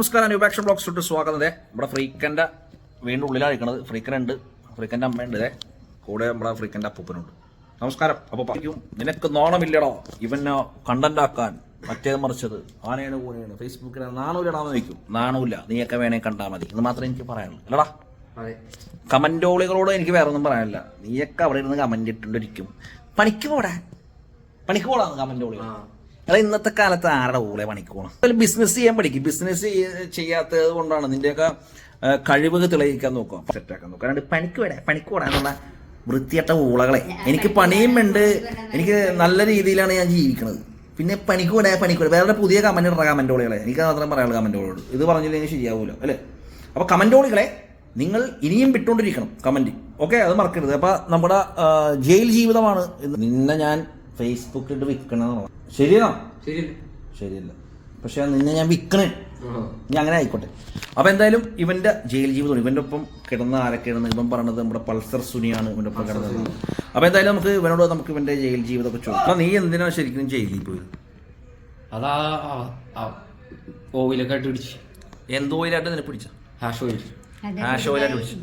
നമസ്കാരം ന്യൂബാക്ഷൻ ബ്ലോഗ്സ് തൊട്ട് സ്വാഗതം. ദേ നമ്മുടെ ഫ്രീക്കന്റെ വീണ്ടും ഉള്ളിലാണ് ഇരിക്കുന്നത് ഫ്രീക്കൻ ഉണ്ട് ഫ്രീക്കന്റെ അമ്മയുണ്ട്. അതെ കൂടെ നമ്മുടെ ഫ്രീക്കന്റെ അപ്പൂപ്പനുണ്ട്. നമസ്കാരം. അപ്പൊ പറയും. നിനക്ക് നോണമില്ലടോ. ഇവനെ കണ്ടന്റ് ആക്കാൻ മറ്റേത് മറിച്ചത്. ആനയാണ് കൂനെയാണ് ഫേസ്ബുക്കിൽ നാണൂലടാന്ന് ചോദിക്കും നാണൂല നീയൊക്കെ വേണേ കണ്ടാൽ മതി. എന്ന് മാത്രമേ എനിക്ക് പറയാനുള്ളൂ. അല്ലടാ. കമന്റോളികളോട് കമന്റോളികളോട് എനിക്ക് വേറെ ഒന്നും പറയാനില്ല. നീയൊക്കെ അവിടെ ഇരുന്ന് കമന്റ് ഇട്ടുകൊണ്ടിരിക്കും. പണിക്ക് പോടാ. പണിക്ക് പോടാന്ന് കമന്റോളികൾ അല്ല ഇന്നത്തെ കാലത്ത് ആരുടെ ഊളെ പണിക്കോണം? ബിസിനസ് ചെയ്യാൻ പഠിക്കും. ബിസിനസ് ചെയ്യാത്തത് കൊണ്ടാണ് നിന്റെയൊക്കെ കഴിവ് തെളിയിക്കാൻ നോക്കുക. സെറ്റാക്കാൻ നോക്കുക. അല്ലാണ്ട് പണിക്ക് വിടാ പണിക്ക് വിടാ എന്നുള്ള വൃത്തിയട്ട ഊളകളെ എനിക്ക് പണിയും ഉണ്ട്. എനിക്ക് നല്ല രീതിയിലാണ് ഞാൻ ജീവിക്കുന്നത് പിന്നെ പണിക്ക് വിടാ പണിക്ക് വിടാ വേറെ പുതിയ കമന്റ് ഇടുന്ന കമന്റോളികളെ എനിക്ക് മാത്രം പറയാനുള്ള കമന്റോളോട് ഇത് പറഞ്ഞില്ലെങ്കിൽ ശരിയാവൂല അല്ലേ? അപ്പൊ കമന്റോളികളെ നിങ്ങൾ ഇനിയും വിട്ടുകൊണ്ടിരിക്കണം കമന്റ് ഓക്കെ അത് മറക്കരുത്. അപ്പൊ നമ്മുടെ ജയിൽ ജീവിതമാണ്. നിന്നെ ഞാൻ ഫേസ്ബുക്കിൽ വിൽക്കണമെന്നാണ് ശരിയാണോ? ശരി ശരിയല്ല. പക്ഷെ നിന്നെ ഞാൻ വിൽക്കണേ ഞാൻ അങ്ങനെ ആയിക്കോട്ടെ. അപ്പൊ എന്തായാലും ഇവന്റെ ജയിൽ ജീവിതം ഇവന്റെ ഒപ്പം കിടന്ന ആരൊക്കെയാണെന്ന് ഇവൻ പറഞ്ഞത് നമ്മുടെ പൾസർ സുനിയാണ് ഇവന്റെ ഒപ്പം കിടന്നത്. അപ്പൊ എന്തായാലും നമുക്ക് ഇവനോട് നമുക്ക് ഇവന്റെ ജയിൽ ജീവിതമൊക്കെ ചോദിക്കാം. അപ്പൊ നീ എന്തിനാ ശരിക്കും ജയിലിൽ പോയത്? അതാ ഓയിലൊക്കെ ആയിട്ട് പിടിച്ച്. എന്തോ ഓയിലായിട്ട് നിന്നെ പിടിച്ച ഹാഷ് ഓയിൽ. ഹാഷ് ഓയിലായിട്ട് പിടിച്ചു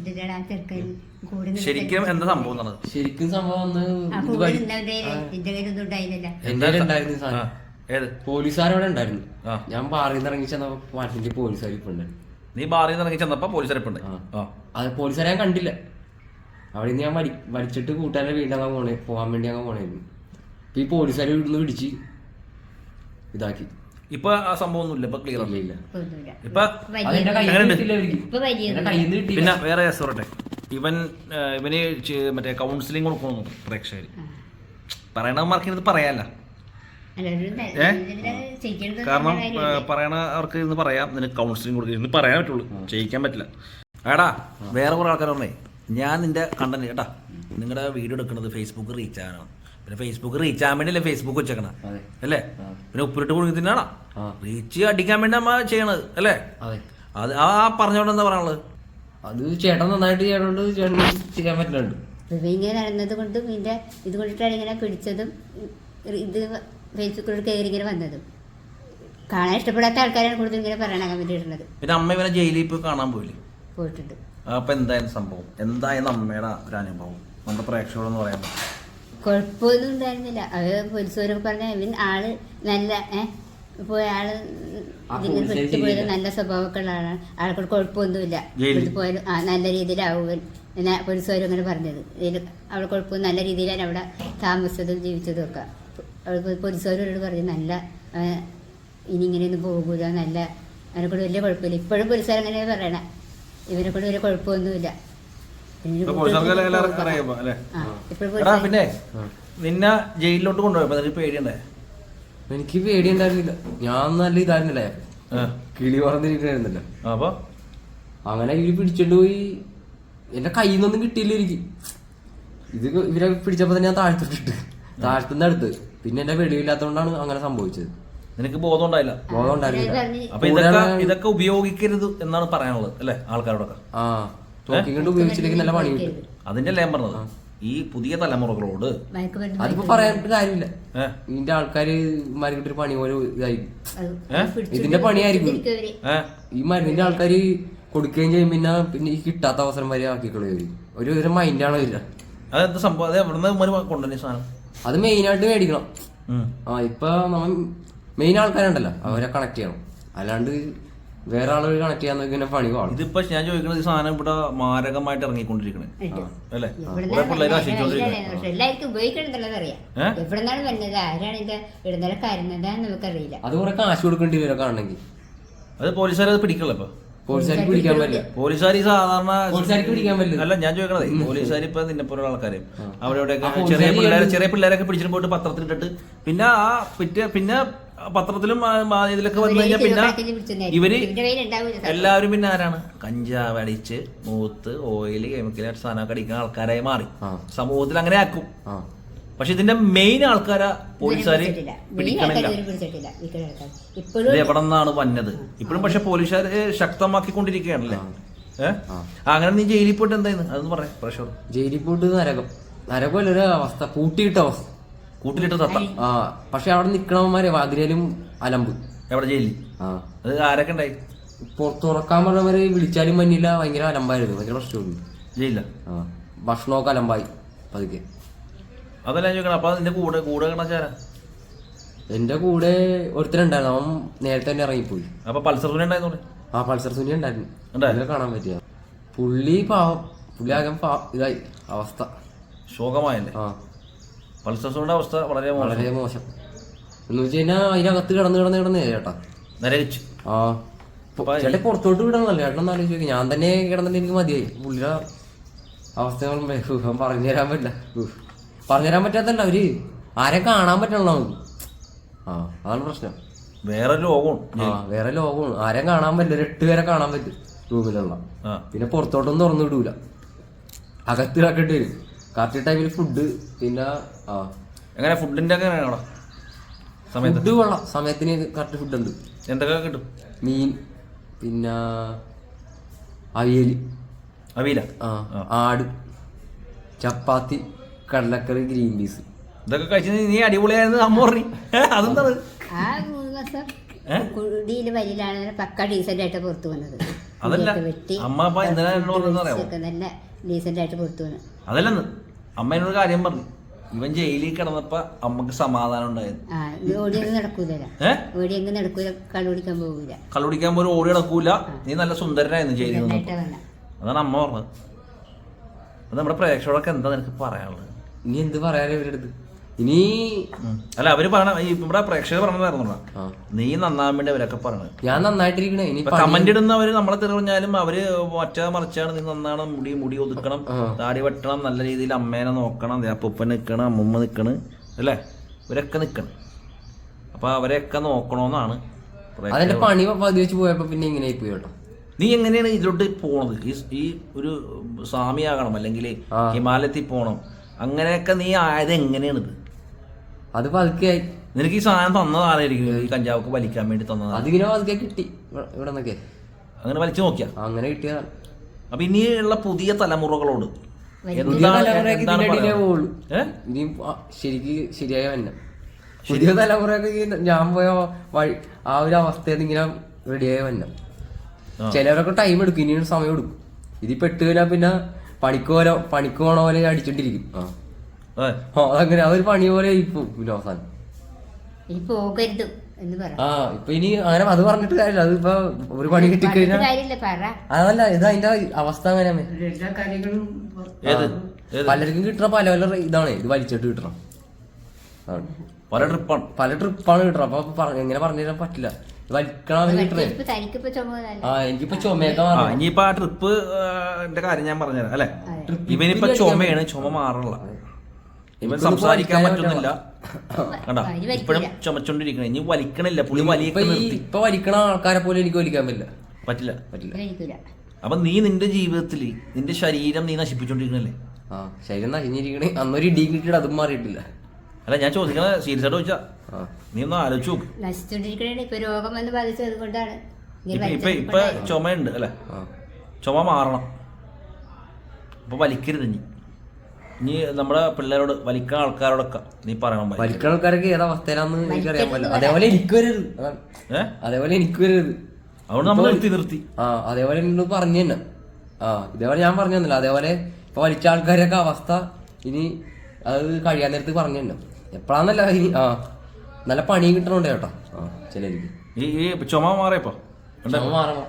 ശരിക്കും എന്താ സംഭവം ശരിക്കും സംഭവം ഏത്? പോലീസുകാരവിടെ ഉണ്ടായിരുന്നു. ഞാൻ ബാറിൽ നിന്ന് ഇറങ്ങി ചെന്നപ്പോ മാറ്റിന്റെ പോലീസുകാർ ഇപ്പൊ നീ ബാറിൽ നിന്ന് ഇറങ്ങി ചെന്നപ്പോ പോലീസ് ഇപ്പൊ ആ. ആ. അത് പോലീസുകാരെ ഞാൻ കണ്ടില്ല. അവിടെ നിന്ന് ഞാൻ വലിച്ചിട്ട് വടിച്ചിട്ട് കൂട്ടാന്റെ പോണേ പോകാൻ വേണ്ടി അങ്ങ് പോണായിരുന്നു. ഇപ്പൊ ഈ പോലീസുകാർ വീട്ടിൽ പിടിച്ച് ഇതാക്കി. ഇപ്പൊ ആ സംഭവം ഒന്നുമില്ല ഇപ്പൊ ക്ലിയർ ഇല്ല ഇല്ല. ഇപ്പൊ അതെന്റെ കയ്യിൽ എങ്ങനെയുണ്ട്? ഇപ്പൊ വലിയ കയ്യിൽ നിന്ന് കിട്ടി പിന്നെ വേറെ ഇവൻ ഇവന് മറ്റേ കൗൺസിലിംഗ് കൊടുക്കണം പ്രേക്ഷകർ പറയണമാർക്ക് ഇത് പറയാല്ല. ഏ? കാരണം പറയണ അവർക്ക് ഇന്ന് പറയാം. നിനക്ക് കൗൺസിലിംഗ് കൊടുക്കുക ഇന്ന് പറയാൻ പറ്റുള്ളൂ. ചെയ്യിക്കാൻ പറ്റില്ല. എടാ വേറെ കുറെ ആൾക്കാർ പറഞ്ഞേ ഞാൻ നിന്റെ കണ്ടന്റ് കേട്ടാ. നിങ്ങളുടെ വീഡിയോ എടുക്കുന്നത് ഫേസ്ബുക്ക് റീച്ച് ആകാനാണ് പിന്നെ ഫേസ്ബുക്ക് റീച്ച് ആകാൻ വേണ്ടിയല്ലേ ഫേസ്ബുക്ക് വെച്ചേക്കണ. അല്ലേ? പിന്നെ ഉപ്പിലിട്ട് കുടുങ്ങി തിന്നാണോ? ആ. റീച്ച് അടിക്കാൻ വേണ്ടി നമ്മ ചെയ്യണത്. അല്ലേ? അതെ. അത് ആ പറഞ്ഞോണ്ട് എന്താ പറയാനുള്ളത്? അത് ചേട്ടൻ നന്നായിട്ട് ചെയ്യാറുണ്ട് ചേട്ടൻ ചെയ്യാൻ പറ്റുന്നുണ്ട്. ഇങ്ങനെ നടന്നത് കൊണ്ടും ഇതിന്റെ ഇത് കൊണ്ടിട്ടാണ് ഇങ്ങനെ പിടിച്ചതും ഇത് ഫേസ്ബുക്കിലൂടെ കയറി ഇങ്ങനെ വന്നതും. കാണാൻ ഇഷ്ടപ്പെടാത്ത ആൾക്കാരാണ് കൂടുതൽ ഇങ്ങനെ പറയണ കമന്റ് ഇടുന്നത്. പിന്നെ അമ്മ ഇവനെ ജയിലിൽ പോയി കാണാൻ പോയില്ലേ? പോയിട്ടുണ്ട്. അപ്പൊ എന്തായാലും സംഭവം. എന്തായാലും അമ്മയുടെ ഒരു അനുഭവം. നമ്മുടെ പ്രേക്ഷകരോട് പറയാൻ പറ്റും കുഴപ്പമൊന്നും ഉണ്ടായിരുന്നില്ല. അത് പോലീസുകാരൊക്കെ പറഞ്ഞ ഇവൻ ആൾ നല്ല ഏഹ് ഇപ്പോൾ ആൾ ഇതിന് വിട്ടു പോയത്. നല്ല സ്വഭാവമൊക്കെ ഉള്ള ആളാണ് ആൾക്കൊരു കുഴപ്പമൊന്നുമില്ല. ഇവിടുത്തെ പോയാലും ആ നല്ല രീതിയിലാവും എന്നാ പോലീസുകാരും അങ്ങനെ പറഞ്ഞത്. ഇതിൽ അവിടെ കുഴപ്പം നല്ല രീതിയിലാണ് അവിടെ താമസിച്ചതും ജീവിച്ചതും ഒക്കെ. പോലീസുകാരോട് പറഞ്ഞു നല്ല ഇനി ഇങ്ങനെയൊന്നും പോകൂല നല്ല അവനെ കൂടെ വലിയ കുഴപ്പമില്ല. ഇപ്പോഴും പോലീസുകാർ അങ്ങനെ പറയണ. ഇവരെ കൂടെ വലിയ കുഴപ്പമൊന്നുമില്ല. പിന്നെ ഇപ്പോഴും പിന്നെ. നിന്നെ ജയിലിലോട്ട് കൊണ്ടുപോയപ്പോ നിനക്ക് പേടിയുണ്ടേ പേടി ഉണ്ടായിരുന്നില്ല ഞാൻ നല്ല ഇതായിരുന്നില്ലേ. കിളി പറഞ്ഞിരിക്കണായിരുന്നല്ലോ അപ്പൊ? അങ്ങനെ ഇവർ പിടിച്ചോണ്ട് പോയി. എന്റെ കയ്യിൽ നിന്നൊന്നും കിട്ടിയില്ല എനിക്ക്. ഇത് ഇവരെ പിടിച്ചപ്പോ തന്നെ ഞാൻ താഴ്ത്തിട്ടിട്ട് താഴ്ത്തുന്ന അടുത്ത്. പിന്നെ എന്റെ വെളിവില്ലാത്തോണ്ടാണ് അങ്ങനെ സംഭവിച്ചത്. നിനക്ക് ബോധം ഉണ്ടായില്ല? ബോധം ഉണ്ടായിരുന്നില്ല അപ്പൊ ഇതൊക്കെ ഇതൊക്കെ ഉപയോഗിക്കരുത് എന്നാണ് പറയാനുള്ളത് അല്ലേ? ആൾക്കാരോടൊക്കെ. ആ. തോക്കിക്കൊണ്ട് ഉപയോഗിച്ചില്ലെങ്കിൽ നല്ല പണി കിട്ടും. അതിന്റെ അല്ലേ ഞാൻ പറഞ്ഞത്? ഈ പുതിയ തലമുറകളോട് അതിപ്പോ പറയാൻ കാര്യമില്ല. ഇതിന്റെ ആൾക്കാര് മരുന്നിട്ടൊരു പണി പോലെ ഇതായിരിക്കും. ഇതിന്റെ പണിയായിരിക്കും. ഈ മരുന്നിന്റെ ആൾക്കാര് കൊടുക്കുകയും ചെയ്യും പിന്നെ പിന്നെ ഈ കിട്ടാത്ത അവസരം വരെ ആക്കിക്കളയും ഒരു ഒരു മൈൻഡാണ് വരിക അതെന്ത് സംഭവം? അത് കൊണ്ടുവന്ന സാധനം? അത് മെയിൻ ആയിട്ട് മേടിക്കണം ആ ഇപ്പൊ നമ്മൾ മെയിൻ ആൾക്കാരുണ്ടല്ലോ. അവരെ കണക്ട് ചെയ്യണം. അല്ലാണ്ട് വേറെ ആളുകൾ കണക്ട് ചെയ്യാൻ നോക്കി പിന്നെ പണി പാടും ഇതിപ്പോ ഞാൻ ചോദിക്കുന്നത് ഈ സാധനം ഇവിടെ മാരകമായിട്ട് ഇറങ്ങിക്കൊണ്ടിരിക്കണേ. അല്ലേ? കുറെ. എല്ലാവർക്കും ഉപയോഗിക്കണമെന്നുള്ളത് അറിയാം? എവിടുന്നാണ് ആരാണ് ഇത്? നമുക്കറിയില്ല. അത് കുറെ കാശ് കൊടുക്കേണ്ടി വരും കാണണമെങ്കിൽ. അത് പോലീസുകാർ അത് പിടിക്കല്ലോ ഇപ്പൊ? പോലീസുകാർക്ക് പിടിക്കാൻ പറ്റില്ല. പോലീസുകാർ ഈ സാധാരണ പോലീസുകാർക്ക് പിടിക്കാൻ പറ്റില്ല. അല്ല ഞാൻ ചോദിക്കണത് പോലീസുകാർ ഇപ്പൊ നിന്നെ പോലുള്ള ആൾക്കാര് അവിടെ ചെറിയ പിള്ളേരെ ചെറിയ പിള്ളേരൊക്കെ പിടിച്ചിട്ട് പോയിട്ട് പത്രത്തിലിട്ടിട്ട് പിന്നെ ആ പിറ്റേ പിന്നെ പത്രത്തിലും ഇതിലൊക്കെ വന്നു കഴിഞ്ഞാൽ പിന്നെ ഇവർ എല്ലാവരും പിന്നെ ആരാണ്? കഞ്ചാവ് അടിച്ച് മൂത്ത് ഓയിൽ കെമിക്കലായിട്ട് സാധനമൊക്കെ അടിക്കുന്ന ആൾക്കാരായി മാറി. സമൂഹത്തിൽ അങ്ങനെ ആക്കും. പക്ഷെ ഇതിന്റെ മെയിൻ ആൾക്കാരെ പോലീസുകാര് പിടിക്കണില്ല. ഇത് എവിടെ നിന്നാണ് വന്നത് ഇപ്പോഴും പക്ഷെ പോലീസുകാര് ശക്തമാക്കിക്കൊണ്ടിരിക്കുകയാണല്ലേ? ഏഹ്. അങ്ങനെ നീ ജയിലിൽ പോയിട്ട് എന്തായിരുന്നു അതൊന്നും പറയാം പ്രഷർ. ജയിലിൽ പോയിട്ട് നരകം. നരകമല്ല ഒരു അവസ്ഥ. പൂട്ടിയിട്ട അവസ്ഥ. കൂട്ടിലിട്ട് തത്ത. ആ പക്ഷെ അവിടെ നിക്കണവന്മാരെ വാതിലും അലമ്പ്. എവിടെ ജയിലിൽ? ആ. അത് ആരൊക്കെ ഉണ്ടായി? പുറത്ത് തുറക്കാൻ പറഞ്ഞവര് വിളിച്ചാലും മഞ്ഞില്ല ഭയങ്കര അലമ്പായിരുന്നു ഭയങ്കര പ്രശ്നമുണ്ട് ജയിലില്ല ആ. ഭക്ഷണമൊക്കെ അലമ്പായി പതുക്കെ. അതല്ല ഞാൻ ചോദിക്കണം അപ്പൊ നിന്റെ കൂടെ കൂടെ കിടച്ചാരാ എന്റെ കൂടെ ഒരുത്തരുണ്ടായിരുന്നു അവൻ നേരത്തെ തന്നെ ഇറങ്ങിപ്പോയി. അപ്പൊ പൾസർ സുനി ഉണ്ടായിരുന്നു ആ പൾസർ സുനി ഉണ്ടായിരുന്നു. ഉണ്ടായിരുന്നു? അതിനെ കാണാൻ പറ്റിയ. പുള്ളി പാവം പുള്ളി ആകെ പാ- ഇതായി അവസ്ഥ. ശോകമായല്ലേ? ആ. പൾസർ സുനിയുടെ അവസ്ഥ വളരെ വളരെ മോശം. എന്ന് വെച്ച് കഴിഞ്ഞാൽ അതിനകത്ത് കിടന്ന് കിടന്ന് കിടന്ന് ചേട്ടാ. നരകിച്ചു. ആ. ചേട്ടൻ ചേട്ടാ പുറത്തോട്ട് വിടണമല്ലോ ചേട്ടൻ ഒന്ന് ആലോചിച്ച് നോക്കി. ഞാൻ തന്നെ കിടന്നിട്ട് എനിക്ക് മതിയായി. പുള്ളിയുടെ അവസ്ഥ കാണുമ്പോ ഹു, ഞാൻ പറഞ്ഞു തരാൻ പറ്റില്ല. പറഞ്ഞു തരാൻ പറ്റാത്തല്ല അവർ ആരെ കാണാൻ പറ്റണല്ലോ നമുക്ക്. ആ അതാണ് പ്രശ്നം. വേറെ ലോകം ആ വേറെ ലോകമാണ് ആരെയും കാണാൻ പറ്റില്ല. ഒരു എട്ട് പേരെ കാണാൻ പറ്റും റൂമിലുള്ള. പിന്നെ പുറത്തോട്ടൊന്നും തുറന്നു വിടൂല. അകത്ത് കിടക്കേണ്ടി വരും. കറക്റ്റ് ടൈമിൽ ഫുഡ് പിന്നെ ആ. എങ്ങനെ ഫുഡിന്റെ ഒക്കെ എങ്ങനെയാണോ സമയത്ത്. ഫുഡ് കൊള്ളാം. സമയത്തിന് കറക്റ്റ് ഫുഡ് ഉണ്ട് എന്തൊക്കെ കിട്ടും? മീൻ പിന്നെ അവിയൽ. അവിയില? ആ. ആട് ചപ്പാത്തി കടലക്കറി ഗ്രീൻ പീസ്. ഇതൊക്കെ കഴിച്ചത് നീ അടിപൊളിയായിരുന്നു അമ്മ പറഞ്ഞു. അതെന്താണ്? ആ മൂന്ന് മാസം ഏ? കുടിയിൽ വരിയിലാണ് പക്ക ഡീസന്റ് ആയിട്ട് പുറത്തു വന്നത്. അതല്ല വെട്ടി അമ്മ എന്നോട് ആയിട്ട് പുറത്തു അതല്ലെന്ന്. അമ്മ എന്നോട് കാര്യം പറഞ്ഞു. ഇവൻ ജയിലിൽ കിടന്നപ്പോ അമ്മയ്ക്ക് സമാധാനം ഉണ്ടായിരുന്നു ഓടിയൊന്നും നടക്കൂല ഏഹ് ഓടിയൊന്നും നടക്കൂല കള്ളു കുടിക്കാൻ പോകൂല കള്ളുടിക്കാൻ പോലും ഓടി നടക്കൂല. നീ നല്ല സുന്ദരനായിരുന്നു ജയിലിൽ നിന്ന് അതാണ് അമ്മ പറഞ്ഞത്. അത് നമ്മുടെ പ്രേക്ഷകരൊക്കെ എന്താ നിനക്ക് പറയാനുള്ളത്? നീ എന്ത് പറയാനോ ഇവരുടെ അടുത്ത്? ഇനി അല്ല അവർ പറഞ്ഞ ഈ പ്രേക്ഷകർ പറഞ്ഞതായിരുന്നു നീ നന്നാൻ വേണ്ടി അവരൊക്കെ പറഞ്ഞു ഞാൻ നന്നായിട്ടിരിക്കണേ ഇനി പണി- കമന്റ് ഇടുന്നവര് നമ്മളെ തെറിഞ്ഞാലും അവർ മറ്റേ മറിച്ചാണ് നീ നന്നാണ് മുടി മുടി ഒതുക്കണം. താടി വെട്ടണം നല്ല രീതിയിൽ അമ്മേനെ നോക്കണം ദേ അപ്പൂപ്പൻ നിൽക്കണം അമ്മൂമ്മ നിൽക്കണ് അല്ലേ? ഇവരൊക്കെ നിൽക്കണം അപ്പൊ അവരെയൊക്കെ നോക്കണോന്നാണ് അതിന്റെ പണി പതിവെച്ച് പോയപ്പോ പിന്നെ ഇങ്ങനെ ആയി പോയി കേട്ടോ. നീ എങ്ങനെയാണ് ഇതിലോട്ട് പോണത്? ഈ ഈ ഒരു സ്വാമിയാകണം അല്ലെങ്കിൽ. ഹിമാലയത്തിൽ പോകണം അങ്ങനെയൊക്കെ നീ ആയത് എങ്ങനെയാണ് ഇത് അത് പതുക്കെ നിനക്ക് ഈ സാധനം തന്നത് ആരായിരിക്കും? ഈ കഞ്ചാവൊക്കെ വലിക്കാൻ വേണ്ടി തന്നത്. അതിങ്ങനെ പതുക്കെ കിട്ടി. ഇവിടെ- നിന്നൊക്കെ. അങ്ങനെ വലിച്ചു നോക്കിയാ? അങ്ങനെ കിട്ടിയതാണ്. അപ്പൊ ഇനിയുള്ള പുതിയ തലമുറകളോട് ഇനി ശരിക്ക് ശരിയായ വന്നെ പുതിയ തലമുറയൊക്കെ ഞാൻ പോയ വഴി ആ ഒരു അവസ്ഥയിൽ ഇങ്ങനെ റെഡിയായ വന്നെ ചിലവരൊക്കെ ടൈം എടുക്കും. ഇനിയും സമയം എടുക്കും. ഇതിൽ പെട്ട് കഴിഞ്ഞാൽ പിന്നെ പണിക്കോലോ പോലെ പണിക്ക് പോണ പോലെ അടിച്ചോണ്ടിരിക്കും. ആ. ഏ, ആ, ഒരു പണി പോലെ അവസാനം. പോകരുത് എന്ന് പറ. ആ ഇപ്പൊ ഇനി അങ്ങനെ അത് പറഞ്ഞിട്ട് കാര്യമില്ല. അതിപ്പോ ഒരു പണി കിട്ടി കഴിഞ്ഞാൽ കാര്യമില്ല പറ. അതല്ല ഇത് അതിന്റെ അവസ്ഥ അങ്ങനെ എല്ലാ കാര്യങ്ങളും ഏത്? പലർക്കും കിട്ടണ പല പല ഇതാണ്. ഇത് വലിച്ചിട്ട് കിട്ടണം. പല ട്രിപ്പാണ്. പല ട്രിപ്പാണ് കിട്ടണം. അപ്പൊ എങ്ങനെ പറഞ്ഞു തരാൻ പറ്റില്ല. എനിക്കിപ്പോ ചുമയൊക്കെ ഇനിയിപ്പോ ആ ട്രിപ്പ് കാര്യം ഞാൻ പറഞ്ഞുതരാം അല്ലെ. ഇവനിപ്പോ ചുമയാണ്. ചുമ മാറണില്ല ഇവൻ സംസാരിക്കാൻ പറ്റുന്നില്ല. കണ്ടാ? ഇപ്പോഴും. ചുമച്ചോണ്ടിരിക്കണ. ഇനി വലിക്കണില്ല. പുള്ളി വലിയൊക്കെ നിർത്തി. ഇപ്പൊ വലിക്കണ ആൾക്കാരെ പോലെ എനിക്ക് വലിക്കാൻ പറ്റില്ല. പറ്റില്ല. പറ്റില്ല അപ്പൊ നീ നിന്റെ ജീവിതത്തിൽ നിന്റെ ശരീരം നീ നശിപ്പിച്ചോണ്ടിരിക്കണല്ലേ? ആ ശരീരം നശിഞ്ഞിരിക്കണേ. അന്നൊരു കിട്ടിയിട്ട് അതും മാറിയിട്ടില്ല. അല്ല ഞാൻ ചോദിക്കണ സീരിയസ് ആയിട്ട് ചോദിച്ചാ. ആ. നീ ഒന്ന് ആലോചിച്ച് നോക്ക്. നശിച്ചോണ്ടിരിക്കണേ ഇപ്പൊ രോഗം വന്ന് ബാധിച്ചത് കൊണ്ടാണ് ഇപ്പൊ ഇപ്പൊ ചുമയുണ്ട് അല്ലെ? ചുമ മാറണം. അപ്പൊ വലിക്കരുത് ഇനി. ഇനി നമ്മുടെ പിള്ളേരോട് വലിക്കുന്ന ആൾക്കാരോടൊക്കെ നീ പറയണം. വലിക്കണ ആൾക്കാരൊക്കെ ഏത് അവസ്ഥയിലാന്ന് എനിക്കറിയാൻ പറ്റില്ല. വലിക്കരുത് അതേപോലെ എനിക്ക് വരരുത് അതേപോലെ എനിക്ക് വരരുത് അതുകൊണ്ട് നമ്മൾ നിർത്തി നിർത്തി. ആ അതേപോലെ എന്നോട് പറഞ്ഞു തന്നെ. ആ ഇതേപോലെ ഞാൻ പറഞ്ഞു തന്നില്ല. അതേപോലെ ഇപ്പൊ വലിച്ച ആൾക്കാരൊക്കെ അവസ്ഥ ഇനി അത് കഴിയാൻ നേരത്ത് പറഞ്ഞു തന്നെ. എപ്പോഴാന്നല്ല ഇനി ആ നല്ല പണി കിട്ടണുണ്ട് കേട്ടോ. ആ ചിലർക്ക് ഈ ഈ ചുമ മാറിയപ്പോ? ചുമ മാറണം.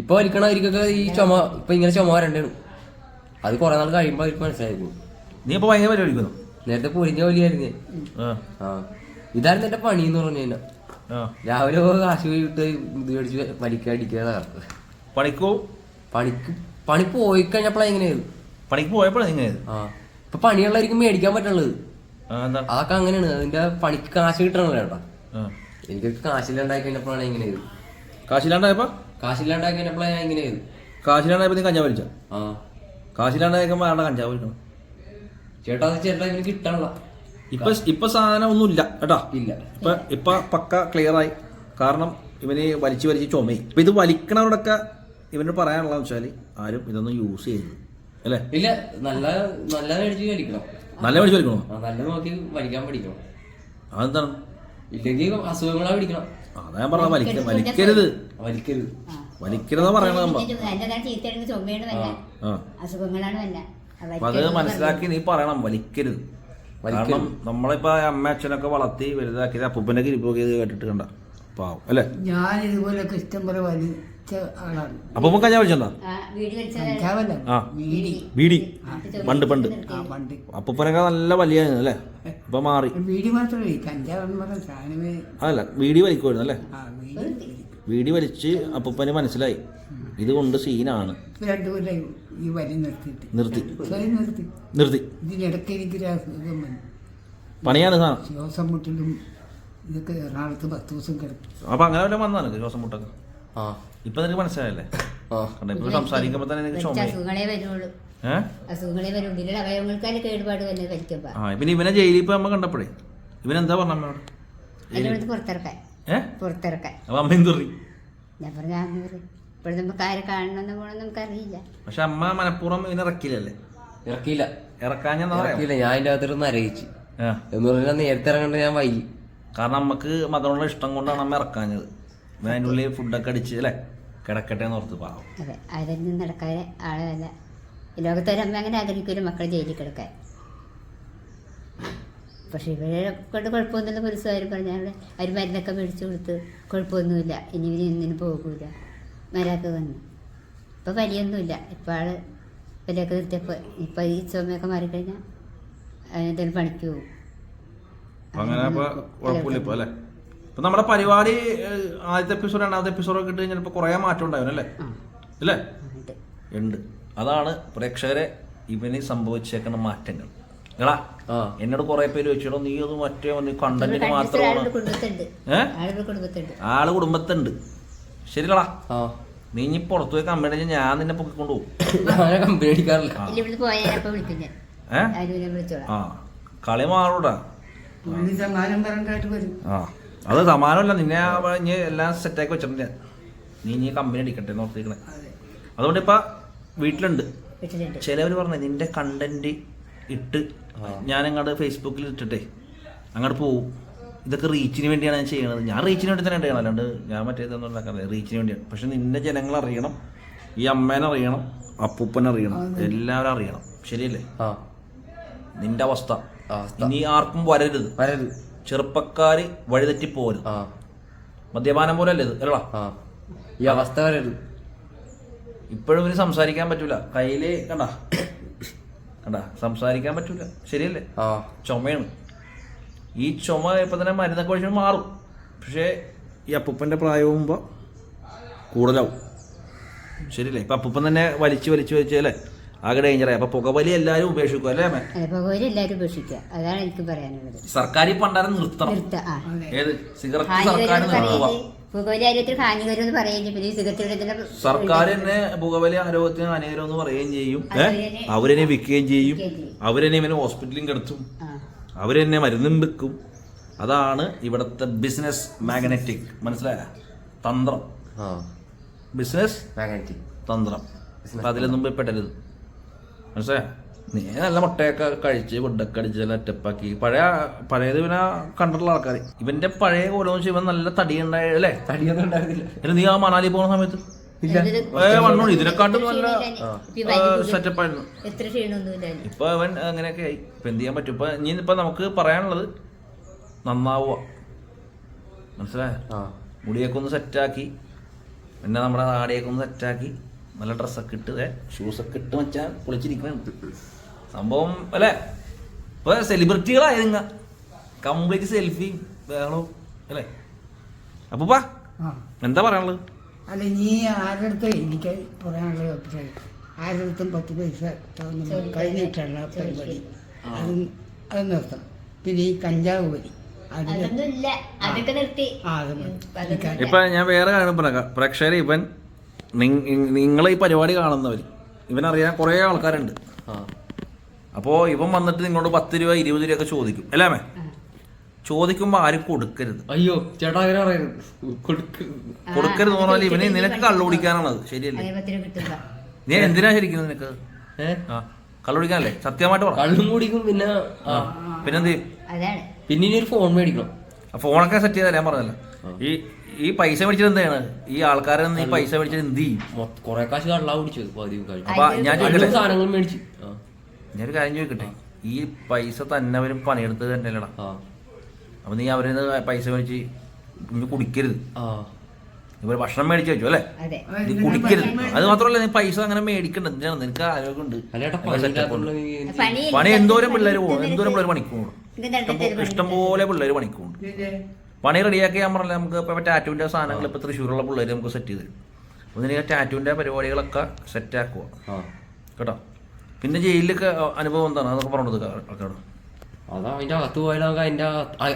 ഇപ്പൊ വലിക്കണവർക്കൊക്കെ ഈ ചുമ ഇപ്പൊ ഇങ്ങനെ ചുമ വരണ്ടാണ് അത് കുറെ നാൾ കഴിയുമ്പോൾ അവർക്ക് മനസ്സിലായിരുന്നു നീ ഇപ്പൊ ഭയങ്കര പരിപാടി എടുക്കുന്നു നേരത്തെ പൊരിഞ്ഞ വലിയായിരുന്നു ആ. ഇതായിരുന്നു എന്റെ പണി എന്ന് പറഞ്ഞു കഴിഞ്ഞാൽ രാവിലെ കാശ് വിട്ട് ഇത് മേടിച്ച് വലിക്കുക അടിക്കുക തകർക്കുക പണിക്കോ? പണിക്ക് പണി പോയി കഴിഞ്ഞപ്പോഴെങ്ങനെയായിരുന്നു പണിക്ക് പോയപ്പോഴാണ് ആ. ഇപ്പൊ പണിയുള്ളവർക്ക് മേടിക്കാൻ പറ്റുള്ളത്. അതൊക്കെ അങ്ങനെയാണ്. അതിന്റെ പണിക്ക് കാശ് കിട്ടണല്ലോ ചേട്ടാ എനിക്ക് എനിക്കൊക്കെ കാശില്ലാണ്ടായി കഴിഞ്ഞപ്പോഴാണ് എങ്ങനെയായിരുന്നു കാശില്ലാണ്ടായപ്പോ? കാശില്ലാണ്ടായി കഴിഞ്ഞപ്പോഴാണ് ഞാൻ എങ്ങനെയായിരുന്നു കാശില്ലാണ്ടായപ്പോ നീ വലിച്ച? ആ. കാശില്ലാണ്ടായപ്പോ ആരുടെ കഞ്ചാവ് കിട്ടണം? ചേട്ടാ അത് ചേട്ടാ ഇവന് കിട്ടണല്ല ഇപ്പൊ ഇപ്പൊ സാധനം ഒന്നും ഇല്ല കേട്ടാ? ഇല്ല. ഇപ്പൊ ഇപ്പൊ പക്ക ക്ലിയർ ആയി. കാരണം ഇവന് വലിച്ചു വലിച്ച് ചുമയും. ഇപ്പൊ ഇത് വലിക്കണവരോടൊക്കെ ഇവന് പറയാനുള്ളതെന്ന് വെച്ചാൽ ആരും ഇതൊന്നും യൂസ് ചെയ്യരുത്. അല്ലേ? ഇല്ല നല്ല നല്ല മേടിച്ച് കഴിക്കണം നല്ല മേടിച്ച് വലിക്കണോ? ആ നല്ല നോക്കി വലിക്കാൻ പഠിക്കണം. അതെന്താണ്? ഇല്ലെങ്കിൽ അസുഖങ്ങളാ പിടിക്കണം. അതാ ഞാൻ പറഞ്ഞ വലിക്ക വലിക്കരുത്. വലിക്കരുത്. ആ. പറയണത് അസുഖങ്ങളാണ് അത് മനസ്സിലാക്കി നീ പറയണം. വലിക്കരുത്. കാരണം നമ്മളിപ്പോ അമ്മ അച്ഛനൊക്കെ വളർത്തി വലുതാക്കി അപ്പൂപ്പന്റെ കിരിപ്പൊക്കെ കേട്ടിട്ട് കണ്ട. പാവം. അല്ലേ? ഞാൻ ഇതുപോലൊക്കെ ഇഷ്ടം പോലെ വലിച്ച ആളാണ്. അപ്പൂപ്പൻ കഞ്ഞാ വീട് വീടി ബീഡി. പണ്ട് പണ്ട്. ആ പണ്ട്. അപ്പൂപ്പനൊക്കെ നല്ല വലിയ അല്ലേ? ഇപ്പൊ മാറി. വീടി മാത്രമേ അതല്ല ബീഡി വലിക്കുമായിരുന്നു അല്ലേ? ആ വീടി വലിച്ച് അപ്പൂപ്പന് മനസ്സിലായി. ഇതുകൊണ്ട് സീനാണ്. ഇപ്പൊ രണ്ടു കൊല്ലം ഈ വരി നിർത്തിയിട്ട്. നിർത്തി. സ്വയം നിർത്തി. നിർത്തി. ഇതിനിടയ്ക്ക് എനിക്കൊരു അസുഖം വന്നു. പണിയാണ് സാധനം ശ്വാസം മുട്ടലും ഇതൊക്കെ എറണാകുളത്ത് പത്ത് ദിവസം കിടക്കും. അപ്പൊ അങ്ങനെ വല്ല വന്നാണ് ശ്വാസം മുട്ടൊക്കെ? ആ. ഇപ്പൊ നിനക്ക് മനസ്സിലായല്ലേ? ആ. കണ്ട ഇപ്പൊ സംസാരിക്കുമ്പോ തന്നെ നിനക്ക് ചുമ അസുഖങ്ങളെ വരുള്ളൂ. ഏഹ് അസുഖങ്ങളെ വരും കേടുപാട് വലിക്കുമ്പോ ആ പിന്നെ ഇവനെ ജയിലിൽ ഇപ്പൊ നമ്മ കണ്ടപ്പോഴേ. ഇവനെന്താ പറഞ്ഞ അമ്മയോട് അതിനോട് പുറത്തിറക്കാൻ. പുറത്തിറക്കാൻ. അപ്പൊ അമ്മ എന്തുറി ഞാൻ പറഞ്ഞ ഇപ്പോൾ നമുക്ക് ആരെ കാണണമെന്ന് പോകണമെന്ന് നമുക്കറിയില്ല. പക്ഷെ അമ്മ മനഃപൂർവം ഇവനെ ഇറക്കില്ലല്ലേ ഇറക്കിയില്ല. ഇറക്കാഞ്ഞെന്നാ ഞാൻ ഇറക്കിയില്ല. ഞാൻ അതിന്റെ അകത്തിരുന്ന് അരയിച്ച് ആ. എന്ന് പറഞ്ഞാൽ നേരത്തെ ഇറങ്ങേണ്ട ഞാൻ വൈകി. കാരണം നമുക്ക് മതമുള്ള ഇഷ്ടം കൊണ്ടാണ് അമ്മ ഇറക്കാഞ്ഞത്. അതിന്റെ ഉള്ളിൽ ഫുഡൊക്കെ അടിച്ച് അല്ലേ? കിടക്കട്ടെ എന്ന് ഓർത്ത് പാവം. അതെ അതിൽ നടക്കാതെ ആളല്ല ഈ ലോകത്തൊരമ്മ അങ്ങനെ ആഗ്രഹിക്കൊരു മക്കൾ ജയിലിൽ കിടക്കാൻ. പക്ഷെ ഇവരെ കൊണ്ട് കുഴപ്പമൊന്നുമില്ല. പോലീസുകാർ പറഞ്ഞാൽ അവർ മരുന്നൊക്കെ മേടിച്ചു കൊടുത്ത് കുഴപ്പമൊന്നുമില്ല. ഇനി ഇവർ ഒന്നിനും പോകൂല. മരാക്ക് വന്നു ഇപ്പം വലിയൊന്നുമില്ല ഇപ്പോൾ ആൾ വലിയൊക്കെ നിർത്തിയപ്പോൾ ഇപ്പം ഈ ചുമയൊക്കെ മാറിക്കഴിഞ്ഞാൽ എന്തെങ്കിലും പണിക്ക് പോകും. അങ്ങനെ ഇപ്പൊ നമ്മുടെ പരിപാടി ആദ്യത്തെ എപ്പിസോഡ് രണ്ടാമത്തെ എപ്പിസോഡൊക്കെ ഇട്ട് കഴിഞ്ഞാൽ ഇപ്പൊ കുറേ മാറ്റം ഉണ്ടാവും അല്ലേ? ഉണ്ട്. അതാണ് പ്രേക്ഷകരെ ഇവന് സംഭവിച്ചേക്കുന്ന മാറ്റങ്ങൾ. എടാ എന്നോട് കുറെ പേര് ചോദിച്ചോ നീ അത് മറ്റേ ഒന്ന് കണ്ടന്റിന് മാത്രമാണ് ആൾ കുടുംബത്തുണ്ട്. ശരികളാ ആ. നീ ഇനി പുറത്തു പോയി കമ്പനി ഞാൻ നിന്നെ പൊക്കിക്കൊണ്ടു ആ. കളി മാറൂടാ. ആ. അത് സമാനമല്ല നിന്നെ ഇനി എല്ലാം സെറ്റാക്കി വെച്ചിട്ടുണ്ട് നീ ഇനി കമ്പനി അടിക്കട്ടെ എന്ന് ഓർത്തിരിക്കണേ. അതുകൊണ്ട് ഇപ്പൊ വീട്ടിലുണ്ട്. പറഞ്ഞേ പറഞ്ഞു നിന്റെ കണ്ടന്റ് ഇട്ട് ഞാൻ അങ്ങോട്ട് ഫേസ്ബുക്കിൽ ഇട്ടിട്ടേ അങ്ങോട്ട് പോവും. ഇതൊക്കെ റീച്ചിന് വേണ്ടിയാണ് ഞാൻ ചെയ്യണത് ഞാൻ റീച്ചിന് വേണ്ടി തന്നെ ചെയ്യണം. അല്ലാണ്ട് ഞാൻ മറ്റേതൊന്നും ഉണ്ടാക്കാറില്ല റീച്ചിന് വേണ്ടിയാണ്. പക്ഷെ നിന്റെ ജനങ്ങൾ അറിയണം. ഈ അമ്മേനെ അറിയണം. അപ്പൂപ്പനെ അറിയണം. എല്ലാവരും അറിയണം. ശരിയല്ലേ? നിന്റെ അവസ്ഥ. നീ ഇനി ആർക്കും വരരുത്. വരരുത്. ചെറുപ്പക്കാര് വഴിതെറ്റി പോകരുത് മദ്യപാനം പോലെ അല്ലേ ഇത്? അല്ലടാ. ഈ അവസ്ഥ വരരുത്. ഇപ്പോഴും ഇവർ സംസാരിക്കാൻ പറ്റൂല. കയ്യിൽ കണ്ട. കണ്ട സംസാരിക്കാൻ പറ്റൂല. ശരിയല്ലേ? ആ. ചുമയാണ്. ഈ ചുമ ഇപ്പൊ തന്നെ മരുന്നൊക്കെ കഴിച്ചാൽ മാറും. പക്ഷേ ഈ അപ്പൂപ്പന്റെ പ്രായമാകുമ്പോ കൂടുതലാവും. ശരിയല്ലേ? ഇപ്പൊ അപ്പൂപ്പൻ തന്നെ വലിച്ചു വലിച്ചു വലിച്ച് അല്ലേ? ആകെ ഡേഞ്ചറായി അപ്പൊ പുകവലി എല്ലാവരും ഉപേക്ഷിക്കും അല്ലേ അമ്മേ? പുകവലി എല്ലാവരും ഉപേക്ഷിക്കുക. അതാണ് എനിക്ക് പറയാനുള്ളത്. സർക്കാർ ഈ പണ്ടാരം നിർത്തണം. നിർത്ത ആ. ഏത്? സിഗരറ്റ് സർക്കാർ നിർത്തുക ഹാനികരം എന്ന് പറയുകയും പിന്നെ സർക്കാർ തന്നെ പുകവലി ആരോഗ്യത്തിന് ഹാനികരം എന്ന് പറയുകയും ചെയ്യും? അവരെന്നെ- വിൽക്കുകയും ചെയ്യും. അവരെന്നെ ഇവനെ ഹോസ്പിറ്റലിലും കിടത്തും. അവരെന്നെ മരുന്നും വെക്കും അതാണ് ഇവിടുത്തെ ബിസിനസ് മാഗ്നറ്റിക്. മനസ്സിലായ? തന്ത്രം. Business magnetic. തന്ത്രം. അതിലൊന്നും പെട്ടരുത് മനസ്സിലായ? നീ നല്ല മുട്ടയൊക്കെ കഴിച്ച് വെണ്ടൊക്കെ അടിച്ച് നല്ല ടെപ്പാക്കി പഴയ പഴയത് ഇവനെ കണ്ടിട്ടുള്ള ആൾക്കാർ ഇവന്റെ പഴയ കോലം വെച്ച് ഇവൻ നല്ല തടിയുണ്ടായ അല്ലേ? തടിയൊന്നും ഉണ്ടായിരുന്നില്ല. നീ ആ മണാലി പോകുന്ന സമയത്ത്? ഇല്ല. വണ്ണോളി ഇതിനെക്കാട്ടും നല്ല സെറ്റപ്പായിരുന്നു സെറ്റപ്പ് ആയിരുന്നു. ഇപ്പൊ അവൻ അങ്ങനെയൊക്കെ ആയി. ഇപ്പൊ എന്ത് ചെയ്യാൻ പറ്റും? ഇപ്പൊ ഇനി ഇപ്പൊ നമുക്ക് പറയാനുള്ളത് നന്നാവുക. മനസ്സിലായ? ആ. മുടിയൊക്കെ ഒന്ന് സെറ്റാക്കി പിന്നെ നമ്മുടെ നാടിയൊക്കെ ഒന്ന് സെറ്റാക്കി നല്ല ഡ്രസ്സൊക്കെ ഇട്ട് ഷൂസൊക്കെ ഇട്ട് വെച്ചാൽ പൊളിച്ചിരിക്കണം സംഭവം അല്ലേ? ഇപ്പൊ സെലിബ്രിറ്റികളായിരുന്ന കംപ്ലീറ്റ് സെൽഫി വേണോ അല്ലേ? അപ്പൊ പാ എന്താ പറയാനുള്ളത്? അല്ല നീ ആരുടെ അടുത്ത് എനിക്ക് പറയാനുള്ള അഭിപ്രായം ആരുടെ അടുത്തും പത്ത് പൈസ കഴിഞ്ഞിട്ടുള്ള പരിപാടി. അത് അത് നിർത്തണം. പിന്നെ ഈ കഞ്ചാവ് വരി അതിന് അതൊന്നും ഇല്ല അതൊക്കെ നിർത്തി. ആ അത് ഇപ്പൊ ഞാൻ വേറെ കാര്യം പറയാം. പ്രേക്ഷകരെ ഇവൻ നിങ്ങൾ ഈ പരിപാടി കാണുന്നവർ ഇവനറിയാൻ കുറേ ആൾക്കാരുണ്ട്. അപ്പോ അപ്പോൾ ഇവൻ വന്നിട്ട് നിങ്ങളോട് പത്ത് രൂപ ഇരുപത് രൂപ ഒക്കെ ചോദിക്കും. അല്ലേ മേ ചോദിക്കുമ്പോൾ ആരും കൊടുക്കരുത്. അയ്യോ ചേട്ടാ അങ്ങനെ പറയരുത്. കൊടുക്ക് കൊടുക്കരുത് എന്ന് പറഞ്ഞാൽ ഇവന് നിനക്ക് കള്ളു കുടിക്കാനാണത്. ശരിയല്ലേ? നീ എന്തിനാ ശരിക്കും നിനക്ക്? കള്ളു കുടിക്കാനല്ലേ? സത്യമായിട്ട് പറ. കള്ളും കുടിക്കും പിന്നെ പിന്നെന്ത് അതാണ്. പിന്നെ ഇനി ഒരു ഫോൺ മേടിക്കണം. ഫോണൊക്കെ സെറ്റ് ചെയ്താൽ ഞാൻ പറഞ്ഞല്ലോ. ഈ ഈ പൈസ മേടിച്ചത് എന്താണ്? ഈ ആൾക്കാരെ ഈ പൈസ മേടിച്ചത് എന്ത് ചെയ്യും? കൊറേ കാശ് കള്ളാ അപ്പൊ ഞാൻ ചോദിക്കട്ടെ? സാധനങ്ങൾ മേടിച്ചു. ആ. ഞാനൊരു കാര്യം ചോദിക്കട്ടെ? ഈ പൈസ തന്നെ അവരും പണിയെടുത്തത് തന്നെയല്ലടാ. അപ്പൊ നീ അവരിൽ നിന്ന് പൈസ മേടിച്ച് ഇനി കുടിക്കരുത്. ആ. ഇവർ ഭക്ഷണം മേടിച്ചു വെച്ചു അല്ലേ? അതെ. നീ കുടിക്കരുത്. അത് മാത്രമല്ല നീ പൈസ അങ്ങനെ മേടിക്കണ്ട. എന്തിനാണ്? നിനക്ക് ആരോഗ്യമുണ്ട്. പണി എന്തോരം പിള്ളേർ പോകും? എന്തോരം പിള്ളേർ പണിക്ക് പോകും? ഇത് കണ്ടിട്ട് ഇഷ്ടംപോലെ പിള്ളേർ പണിക്ക് പോകും. പിന്നെ പണി റെഡിയാക്കി ഞാൻ പറഞ്ഞില്ല നമുക്ക് ഇപ്പോൾ ടാറ്റുവിന്റെ സാധനങ്ങൾ ഇപ്പോൾ തൃശ്ശൂരുള്ള പിള്ളേർ നമുക്ക് സെറ്റ് ചെയ്ത്. തരും അപ്പൊ നിനക്ക് ടാറ്റുവിന്റെ പരിപാടികളൊക്കെ സെറ്റാക്കുക ആ. കേട്ടോ? പിന്നെ ജയിലിലൊക്കെ അനുഭവം എന്താണ്? അതൊക്കെ പറഞ്ഞത് ആൾക്കാരോട്. അതാ അതിന്റെ അകത്ത് പോയാലും നമുക്ക് അതിന്റെ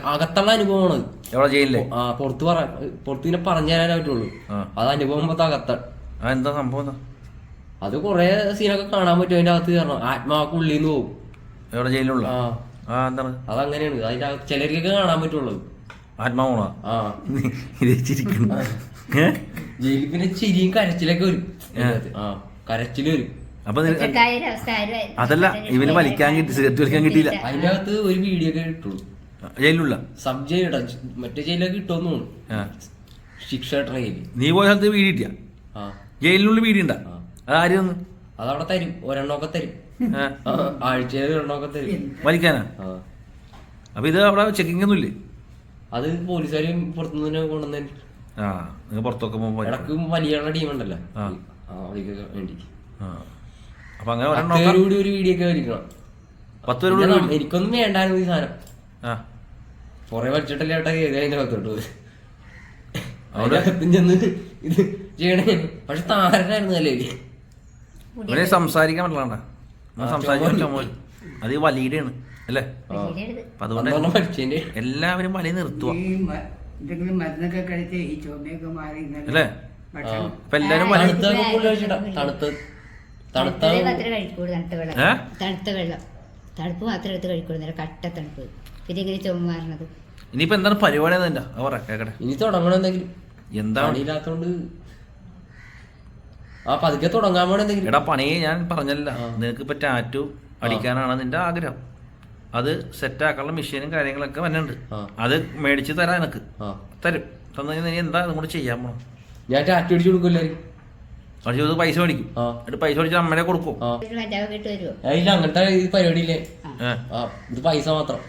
അകത്തുള്ള അനുഭവമാണ്. എവിടെ? ജയിലിൽ? ആ പുറത്ത് പറ പുറത്ത് ഇങ്ങനെ പറഞ്ഞു തരാനേ പറ്റുള്ളൂ. ആ. അത് അനുഭവം മൊത്തം അകത്ത. എന്താ സംഭവം എന്താ? അത് കൊറേ സീനൊക്കെ കാണാൻ പറ്റും അതിന്റെ അകത്ത് കാരണം ആത്മാവൊക്കെ ഉള്ളിൽ നിന്ന് പോകും എവിടെ? ജയിലിലുള്ള? ആ. എന്താണ്? അതങ്ങനെയാണ്. അതിന്റെ ചിലർക്കൊക്കെ കാണാൻ പറ്റുള്ളൂ. ആത്മാവണോ? ആ. ചിരിക്കുന്നു? ജയിലിൽ പിന്നെ ചിരിയും കരച്ചിലൊക്കെ വരും. ആ കരച്ചിൽ വരും. അപ്പൊ അതല്ല ഇവന് വലിക്കാൻ കിട്ടി സിഗരറ്റ് വലിക്കാൻ കിട്ടിയില്ല. അതിന്റെ അകത്ത് ഒരു വീഡിയോ ഒക്കെ കിട്ടുള്ളൂ ജയിലുള്ള സബ് ജയിലിടാ മറ്റേ ജയിലൊക്കെ കിട്ടുമെന്ന് ശിക്ഷ ട്രെയിൻ നീ പോയ സ്ഥലത്ത് വീട് കിട്ടിയ? ജയിലിനുള്ളിൽ വീട് ഉണ്ടാ? അത് ആര് തന്നു? അതവിടെ തരും ഒരെണ്ണമൊക്കെ തരും. ആഴ്ചയിൽ ഒരെണ്ണമൊക്കെ തരും. വലിക്കാനാ? അപ്പൊ ഇത് അവിടെ ചെക്കിംഗ് ഒന്നും ഇല്ലേ അത് പോലീസുകാരും പുറത്തുനിന്ന് കൊണ്ടുവന്നു ആ നിങ്ങൾ പുറത്തൊക്കെ പോകുമ്പോ വലിക്കും. ഇടയ്ക്ക് വലിയ ടീമുണ്ടല്ലോ ആ. ആ അവർക്ക് വേണ്ടി ആ. അപ്പൊ അങ്ങനെ ഒരെണ്ണം പത്ത് പേര് ഒരു വീഡിയോ ഒക്കെ വലിക്കണം പത്ത് പേര് പിന്നെ നമ്മ- എനിക്കൊന്നും വേണ്ടായിരുന്നു ഈ സാധനം. ആ. കൊറേ വലിച്ചിട്ടല്ലേ ഏട്ടാ കയറി അതിന്റെ അകത്തോട്ട് പോയി അതിനകത്ത് ചെന്ന് ഇത് ചെയ്യണേ. പക്ഷെ താരനായിരുന്നു അല്ലേ? ഇവനെ സംസാരിക്കാൻ പറ്റില്ല സംസാരിക്കാൻ ചുമ. അത് വലിയുടെയാണ്. അല്ലേ? അപ്പൊ അതുകൊണ്ട് എല്ലാവരും വലിയ നിർത്തുക എന്തെങ്കിലും മരുന്നൊക്കെ കഴിച്ച് ഈ ചുമയൊക്കെ മാറി അല്ലേ? അപ്പൊ എല്ലാരും തണുത്ത് തണുത്ത. തണുത്ത വെള്ളം. തണുത്ത വെള്ളം. തണുപ്പ് മാത്രമേ എടുത്ത് കഴിക്കുള്ളൂ നേരെ കട്ട തണുപ്പ്. പിന്നെ ഇങ്ങനെ ചുമ മാറണത്. ഇനിയിപ്പോ എന്താണ് പരിപാടി എന്താ അത് പറ കേക്കട്ടെ. ഇനി തുടങ്ങണം എന്തെങ്കിലും. എന്താണ് പണിയില്ലാത്തോണ്ട് ആ പതുക്കെ തുടങ്ങാൻ വേണം എന്തെങ്കിലും. എടാ പണി ഞാൻ പറഞ്ഞല്ല. നിനക്ക് ഇപ്പൊ ടാറ്റു അടിക്കാനാണ് നിന്റെ ആഗ്രഹം. അത് സെറ്റ് ആക്കാനുള്ള മെഷീനും കാര്യങ്ങളൊക്കെ വന്നുണ്ട് ആ. അത് മേടിച്ച് തരാം എനിക്ക് ആ. തരും. തന്നു കഴിഞ്ഞാൽ നീ എന്താ അതും കൂടെ ചെയ്യാൻ പോണം? ഞാൻ ടാറ്റു അടിച്ചു കൊടുക്കില്ലേ ഇത് പൈസ മേടിക്കും. എന്നിട്ട് പൈസ മേടിച്ച് അമ്മയുടെ കൊടുക്കും. ഇല്ല അങ്ങനത്തെ ഈ പരിപാടി ഇല്ലേ ആ ഇത് പൈസ മാത്രം.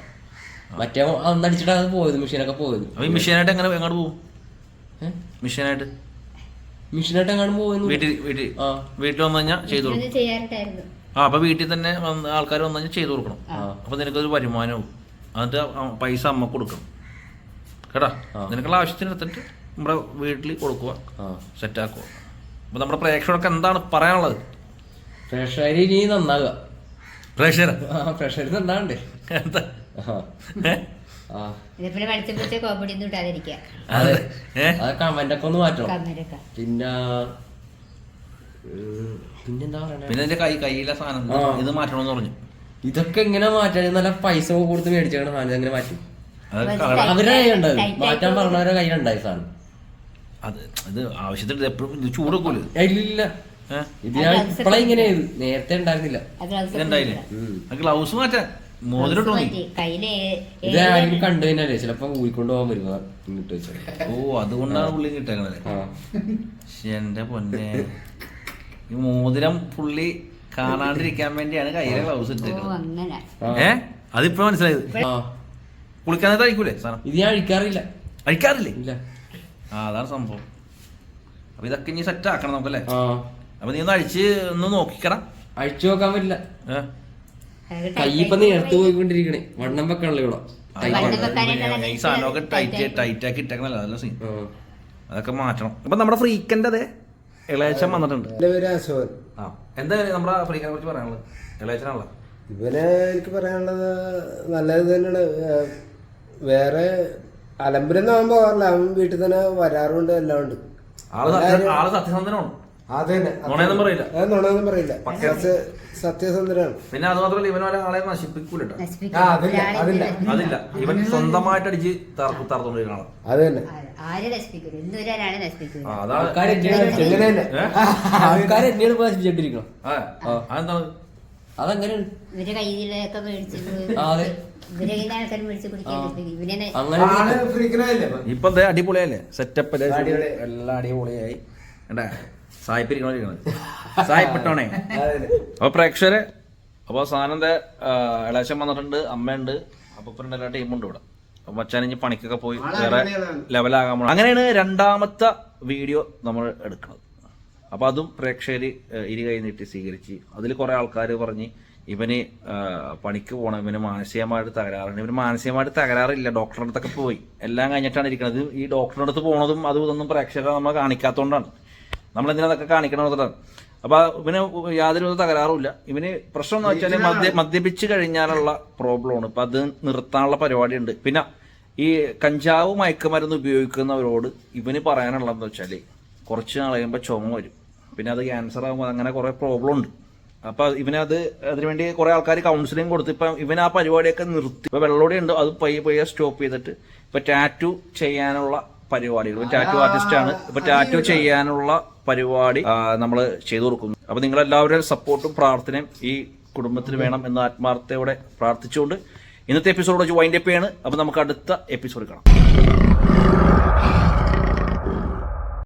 മറ്റേ അന്ന് അടിച്ചിട്ടാണ് പോയത് മെഷീനൊക്കെ പോയത്. അപ്പൊ ഈ മെഷീനായിട്ട് എങ്ങനെ എങ്ങോട്ട് പോകും? മെഷീനായിട്ട്? മെഷീനായിട്ട് എങ്ങോട്ട് പോകുന്നു വീട്ടിൽ വീട്ടിൽ. ആ. വീട്ടിൽ വന്നു കഴിഞ്ഞാൽ ചെയ്തോളൂ. ആ അപ്പൊ വീട്ടിൽ തന്നെ വന്ന് ആൾക്കാർ വന്നു കഴിഞ്ഞാൽ ചെയ്തു കൊടുക്കണം. ആ. അപ്പൊ നിനക്കൊരു വരുമാനവും. എന്നിട്ട് പൈസ അമ്മ കൊടുക്കണം. കേട്ടാ. നിനക്കുള്ള ആവശ്യത്തിന് എടുത്തിട്ട് നമ്മുടെ വീട്ടിൽ കൊടുക്കുക സെറ്റാക്കുക സെറ്റ് ആക്കുക. അപ്പൊ നമ്മുടെ പ്രേക്ഷകർക്ക് എന്താണ് പറയാനുള്ളത്? പ്രഷർ ഇനി നന്നാകുക പ്രേക്ഷകർ ആ പ്രഷർ നന്നാണ്ടേ എന്താ? ഇതേപോലെ പിടിച്ച കോപ്പടി ഒന്നും അത്. കമന്റ് ഒക്കെ ഒന്ന് മാറ്റണം. പിന്നെ പിന്നെന്താ പറയണേ? പിന്നെ എന്റെ കൈ കയ്യിലെ സാധനം ആ. ഇത് മാറ്റണമെന്ന് പറഞ്ഞു. ഇതൊക്കെ എങ്ങനെ മാറ്റാൻ? നല്ല പൈസ കൊടുത്ത് മേടിച്ചാണ് സാധനം എങ്ങനെ മാറ്റി? അത് അത് കള- അവരുടെ കയ്യിലുണ്ടാവും മാറ്റാൻ പറഞ്ഞവരുടെ കയ്യിലുണ്ടായി സാധനം. അത് ഇത് ആവശ്യത്തിന് എപ്പോഴും ഇത് ചൂട് ഇല്ല. ഏഹ് ഇത് ഞാൻ ഇപ്പളാ ഇങ്ങനെ നേരത്തെ ഉണ്ടായിരുന്നില്ല. അത് ഗ്ലൗസ് ഒക്കെ ഇതുണ്ടായില്ലേ ഉം. ഗ്ലൗസ് മാറ്റാൻ മോതിരം. കയ്യിൽ ഇത് ആരെങ്കിലും കണ്ടു കഴിഞ്ഞാലേ ചിലപ്പോ ഊരിക്കൊണ്ട് പോകാൻ വരുക ഇങ്ങോട്ട് വെച്ചാൽ ഓ അതുകൊണ്ടാണ് പുള്ളി കിട്ടേക്കണത് ആ. എന്റെ പൊന്നെ. ഈ മോതിരം പുള്ളി കാണാണ്ടിരിക്കാൻ വേണ്ടിയാണ് കയ്യിലെ ഗ്ലൗസ് ഓ അങ്ങനെ. ആ. ഏ? അതിപ്പോ മനസ്സിലായത്. കുളിക്കാൻ കുളിക്കാനായിട്ട് അഴിക്കൂലേ സാധനം? ഇത് ഞാൻ അഴിക്കാറില്ല. അഴിക്കാറില്ലേ? ഇല്ല. ആ അതാണ് സംഭവം. അപ്പൊ ഇതൊക്കെ ഇനി സെറ്റ് ആക്കണം നമുക്കല്ലേ? ആ. അപ്പൊ നീ ഒന്ന് അഴിച്ച് ഒന്ന് നോക്കിക്കണം അഴിച്ചു നോക്കാൻ പറ്റില്ല. കൈ ഇപ്പൊ നേരത്ത് പോയിക്കൊണ്ടിരിക്കണേ. വണ്ണം വെക്കണല്ലോ ഇവിടെ. ഈ സാധനമൊക്കെ ടൈറ്റ് tight ടൈറ്റ് ആക്കി ഇട്ടേക്കണല്ലോ? അതല്ല സീൻ അതൊക്കെ മാറ്റണം. അപ്പൊ നമ്മുടെ ഫ്രീക്കന്റെ അതെ? ഇളയച്ചൻ വന്നിട്ടുണ്ട്. എന്റെ പേര് അശോകൻ. ആ എന്താ നമ്മുടെ ഫ്രീക്കനെ കുറിച്ച് പറയാനുള്ളത്? ഇളയച്ചനാണല്ലോ. ഇവനെ എനിക്ക് പറയാനുള്ളത് നല്ലത് തന്നെയാണ്. വേറെ അലമ്പിലൊന്നും അവൻ പോകാറില്ല. അവൻ വീട്ടിൽ തന്നെ വരാറുണ്ട് എല്ലാം ഉണ്ട്. ആൾ സത്യ- ആൾ സത്യസന്ധനാണ് നുണയൊന്നും പറയില്ല. നുണയൊന്നും പറയില്ല. സത്യസന്ധനാണ് പിന്നെ അത് മാത്രമല്ല ഇവൻ ഒരാളെ നശിപ്പിക്കൂല അതില്ല, ഇവൻ സ്വന്തമായിട്ട് അടിച്ച് തറ- തറന്നുകൊണ്ടിരിക്കുന്ന ആളാണ് അത് തന്നെ. ആൾക്കാര് അതെന്താണ്? അതെങ്ങനെയാണ് ഇവരെ കയ്യിലൊക്കെ മേടിച്ച് ഇപ്പൊ? അടിപൊളിയല്ലേ സെറ്റപ്പ്. എല്ലാം അടിപൊളിയായി. കണ്ടാ? സായിപ്പിരിക്കണോ സായിപ്പിട്ടോണേ. അപ്പൊ പ്രേക്ഷകരെ അപ്പൊ സാധനം ദേ, ആ, ഇളയച്ചൻ വന്നിട്ടുണ്ട് അമ്മയുണ്ട് അപ്പൊ ഇപ്പൊ എല്ലാ ടീമുണ്ട് ഇവിടെ. അപ്പൊ മച്ചാൻ ഇനി പണിക്കൊക്കെ പോയി വേറെ. ലെവലാകാൻ അങ്ങനെയാണ് രണ്ടാമത്തെ വീഡിയോ നമ്മൾ എടുക്കുന്നത്. അപ്പൊ അതും പ്രേക്ഷകര് ഇരി ഇരു കൈ നീട്ടി സ്വീകരിച്ച് അതിൽ കുറെ ആൾക്കാർ പറഞ്ഞ് ഇവന് പണിക്ക് പോകണം ഇവന് മാനസികമായിട്ട് തകരാറുണ്ട് ഇവന് മാനസികമായിട്ട് തകരാറില്ല ഡോക്ടറുടെ അടുത്തൊക്കെ പോയി. എല്ലാം കഴിഞ്ഞിട്ടാണ് ഇരിക്കുന്നത് ഈ ഡോക്ടറുടെ അടുത്ത് പോണതും അതും ഇതൊന്നും പ്രേക്ഷകരെ നമ്മൾ കാണിക്കാത്തതുകൊണ്ടാണ്. നമ്മൾ കാണിക്കണം കാണിക്കണമെന്നതാണ് അപ്പൊ ഇവന് യാതൊരു വിധ തകരാറുമില്ല. ഇവന് പ്രശ്നം എന്ന് വെച്ചാൽ മദ്യ മദ്യപിച്ച് കഴിഞ്ഞാലുള്ള പ്രോബ്ലമാണ്. ഇപ്പൊ അത് നിർത്താനുള്ള പരിപാടിയുണ്ട്. പിന്നെ ഈ കഞ്ചാവ് മയക്കുമരുന്ന് ഉപയോഗിക്കുന്നവരോട് ഇവന് പറയാനുള്ളതെന്ന് വെച്ചാൽ കുറച്ച് നാൾ കഴിയുമ്പോൾ ചുമ വരും. പിന്നെ അത് ക്യാൻസർ ആകുമ്പോൾ അങ്ങനെ കുറേ പ്രോബ്ലം ഉണ്ട് അപ്പൊ ഇവനത് അതിനുവേണ്ടി കുറേ ആൾക്കാർ കൗൺസിലിംഗ് കൊടുത്ത് ഇപ്പൊ ഇവൻ ആ പരിപാടിയൊക്കെ നിർത്തി. ഇപ്പൊ വെള്ളോടെ ഉണ്ട്. അത് പയ്യെ പയ്യെ സ്റ്റോപ്പ് ചെയ്തിട്ട് ഇപ്പൊ ടാറ്റു ചെയ്യാനുള്ള പരിപാടികൾ. ടാറ്റു ആർട്ടിസ്റ്റ് ആണ്. ഇപ്പൊ ടാറ്റു ചെയ്യാനുള്ള പരിപാടി നമ്മൾ ചെയ്തു കൊടുക്കുന്നു. അപ്പൊ നിങ്ങളെല്ലാവരുടെയും സപ്പോർട്ടും പ്രാർത്ഥനയും ഈ കുടുംബത്തിന് വേണം എന്ന് ആത്മാർത്ഥയോടെ പ്രാർത്ഥിച്ചുകൊണ്ട് ഇന്നത്തെ എപ്പിസോഡ് വെച്ച് വൈൻഡപ്പ് ചെയ്യാണ്. അപ്പൊ നമുക്ക് അടുത്ത എപ്പിസോഡ് കാണാം.